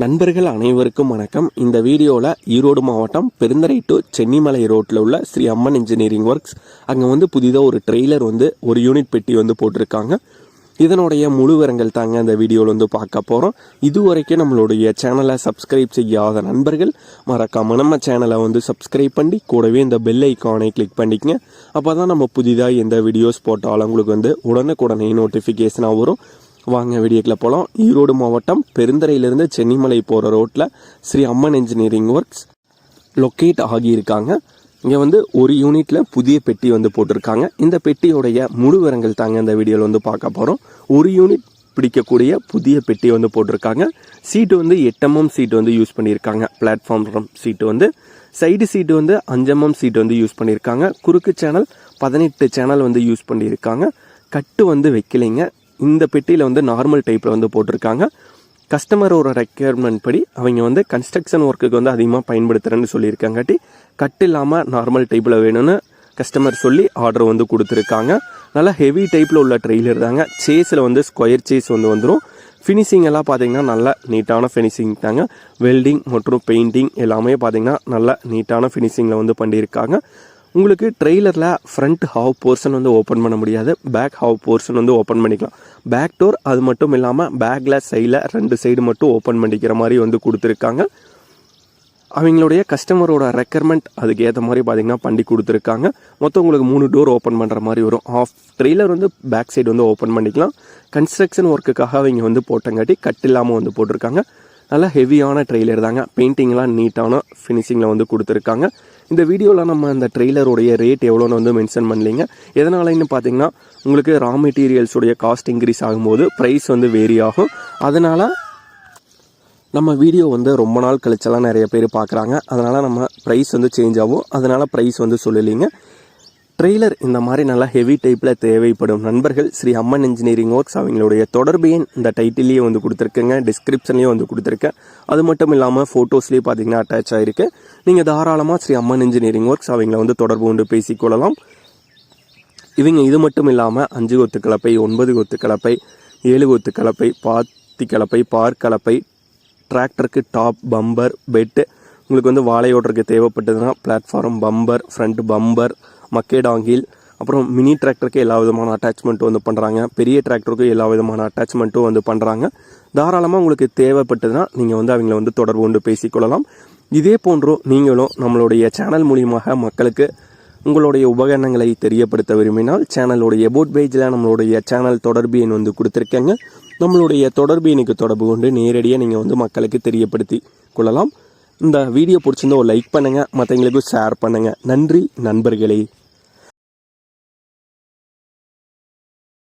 நண்பர்கள் அனைவருக்கும் வணக்கம். இந்த வீடியோவில் ஈரோடு மாவட்டம் பெருந்தரை டு சென்னிமலை ரோட்டில் உள்ள ஸ்ரீ அம்மன் இன்ஜினியரிங் ஒர்க்ஸ் அங்கே வந்து புதிதாக ஒரு ட்ரெய்லர் வந்து ஒரு யூனிட் பெட்டி வந்து போட்டிருக்காங்க. இதனுடைய முழு விவரங்கள் தாங்க அந்த வீடியோவில் வந்து பார்க்க போகிறோம் இதுவரைக்கும் நம்மளுடைய சேனலை சப்ஸ்கிரைப் செய்யாத நண்பர்கள் மறக்காம நம்ம சேனலை வந்து சப்ஸ்கிரைப் பண்ணி கூடவே இந்த பெல் ஐக்கானை கிளிக் பண்ணிக்கங்க. அப்போ தான் நம்ம புதிதாக எந்த வீடியோஸ் போட்டாலும் உங்களுக்கு வந்து உடனுக்குடனே நோட்டிஃபிகேஷனாக வரும். வாங்க வீடியோக்கில் போகலாம் ஈரோடு மாவட்டம் பெருந்தரையிலிருந்து சென்னிமலை போகிற ரோட்டில் Sri Amman engineering works locate ஆகியிருக்காங்க. இங்கே வந்து ஒரு யூனிட்டில் புதிய பெட்டி வந்து போட்டிருக்காங்க. இந்த பெட்டியோடைய முழு விவரங்கள் தாங்க இந்த வீடியோவில் வந்து பார்க்க போகிறோம் ஒரு யூனிட் பிடிக்கக்கூடிய புதிய பெட்டி வந்து போட்டிருக்காங்க. சீட்டு வந்து எட்டம்எம் சீட்டு வந்து யூஸ் பண்ணியிருக்காங்க. பிளாட்ஃபார்ம் சீட்டு வந்து. சைடு சீட்டு வந்து அஞ்சம்எம் சீட்டு வந்து யூஸ் பண்ணியிருக்காங்க. குறுக்கு சேனல் பதினெட்டு சேனல் வந்து யூஸ் பண்ணியிருக்காங்க. கட்டு வந்து வைக்கலைங்க. இந்த பெட்டியில் வந்து நார்மல் டைப்பில் வந்து போட்டிருக்காங்க. கஸ்டமரோட ரெக்யர்மெண்ட் படி அவங்க வந்து கன்ஸ்ட்ரக்ஷன் ஒர்க்குக்கு வந்து அதிகமாக பயன்படுத்துகிறேன்னு சொல்லியிருக்காங்காட்டி கட் இல்லாமல் நார்மல் டைப்பில் வேணும்னு கஸ்டமர் சொல்லி ஆர்டர் வந்து கொடுத்துருக்காங்க. நல்லா ஹெவி டைப்பில் உள்ள ட்ரெய்லர் தாங்க. சேஸில் வந்து ஸ்கொயர் சேஸ் வந்து வந்துடும் ஃபினிஷிங் எல்லாம் பார்த்தீங்கன்னா நல்ல நீட்டான ஃபினிஷிங் தாங்க. வெல்டிங் மற்றும் பெயிண்டிங் எல்லாமே பார்த்தீங்கன்னா நல்ல நீட்டான ஃபினிஷிங்கில் வந்து பண்ணியிருக்காங்க. உங்களுக்கு ட்ரெய்லரில் ஃப்ரண்ட் ஹாவ் போர்ஷன் வந்து ஓப்பன் பண்ண முடியாது. பேக் ஹாவ் போர்ஷன் வந்து ஓப்பன் பண்ணிக்கலாம். பேக் டோர் அது மட்டும் இல்லாமல் பேக்கில் சைடில் ரெண்டு சைடு மட்டும் ஓப்பன் பண்ணிக்கிற மாதிரி வந்து கொடுத்துருக்காங்க. அவங்களுடைய கஸ்டமரோட ரெக்கர்மெண்ட் அதுக்கு ஏற்ற மாதிரி பார்த்தீங்கன்னா பண்ணி கொடுத்துருக்காங்க. மொத்தம் உங்களுக்கு மூணு டோர் ஓப்பன் பண்ணுற மாதிரி வரும். ஆஃப் ட்ரெய்லர் வந்து பேக் சைடு வந்து ஓப்பன் பண்ணிக்கலாம். கன்ஸ்ட்ரக்ஷன் ஒர்க்குக்காக அவங்க வந்து போட்டங்காட்டி கட் இல்லாமல் வந்து போட்டிருக்காங்க. நல்லா ஹெவியான ட்ரெய்லர் தாங்க. பெயிண்டிங்லாம் நீட்டான ஃபினிஷிங்கில் வந்து கொடுத்துருக்காங்க. இந்த வீடியோவில் நம்ம அந்த ட்ரெய்லருடைய ரேட் எவ்வளோன்னு வந்து மென்ஷன் பண்ணலைங்க. எதனாலன்னு பார்த்தீங்கன்னா உங்களுக்கு ரா மெட்டீரியல்ஸுடைய காஸ்ட் இன்க்ரீஸ் ஆகும்போது ப்ரைஸ் வந்து வேரி ஆகும். அதனால் நம்ம வீடியோ வந்து ரொம்ப நாள் கழிச்செல்லாம் நிறைய பேர் பார்க்குறாங்க. அதனால் நம்ம ப்ரைஸ் வந்து சேஞ்ச் ஆகும். அதனால் ப்ரைஸ் வந்து சொல்லலைங்க. ட்ரெய்லர் இந்த மாதிரி நல்லா ஹெவி டைப்பில் தேவைப்படும். நண்பர்கள் ஸ்ரீ அம்மன் இன்ஜினியரிங் ஒர்க்ஸ் அவங்களுடைய தொடர்பு எண் இந்த டைட்டிலேயே வந்து கொடுத்துருக்கேங்க. டிஸ்கிரிப்ஷன்லேயும் வந்து கொடுத்துருக்கேன். அது மட்டும் இல்லாமல் ஃபோட்டோஸ்லேயே பார்த்தீங்கன்னா அட்டாச் ஆகிருக்கு நீங்கள் தாராளமாக ஸ்ரீ அம்மன் இன்ஜினியரிங் ஒர்க்ஸ் அவங்கள வந்து தொடர்பு கொண்டு பேசிக்கொள்ளலாம். இவங்க இது மட்டும் இல்லாமல் அஞ்சு கொத்து கலப்பை ஒன்பது கொத்து கலப்பை ஏழு கொத்து கலப்பை பாத்தி கலப்பை பார் கலப்பை டிராக்டருக்கு டாப் பம்பர் பெட்டு உங்களுக்கு வந்து வாழை ஓட்டுறதுக்கு தேவைப்பட்டதுன்னா பிளாட்ஃபார்ம் பம்பர் ஃப்ரண்ட் பம்பர் மக்கேடாங்கில் அப்புறம் மினி டிராக்டருக்கு எல்லா விதமான அட்டாச்மெண்ட்டும் வந்து பண்ணுறாங்க பெரிய டிராக்டருக்கும் எல்லா விதமான அட்டாச்மெண்ட்டும் வந்து பண்ணுறாங்க தாராளமாக உங்களுக்கு தேவைப்பட்டதுன்னா நீங்கள் வந்து அவங்கள வந்து தொடர்பு கொண்டு பேசிக்கொள்ளலாம். இதே போன்றும் நீங்களும் நம்மளுடைய சேனல் மூலியமாக மக்களுக்கு உங்களுடைய உபகரணங்களை தெரியப்படுத்த விரும்பினால் சேனலுடைய எபோட் பேஜில் நம்மளுடைய சேனல் தொடர்பு எண் வந்து கொடுத்துருக்கேங்க. நம்மளுடைய தொடர்பு எண்ணுக்கு தொடர்பு கொண்டு நேரடியாக நீங்கள் வந்து மக்களுக்கு தெரியப்படுத்தி கொள்ளலாம். இந்த வீடியோ பிடிச்சிருந்தா ஒரு லைக் பண்ணுங்கள் மற்றவங்களுக்கும் ஷேர் பண்ணுங்கள் நன்றி நண்பர்களே.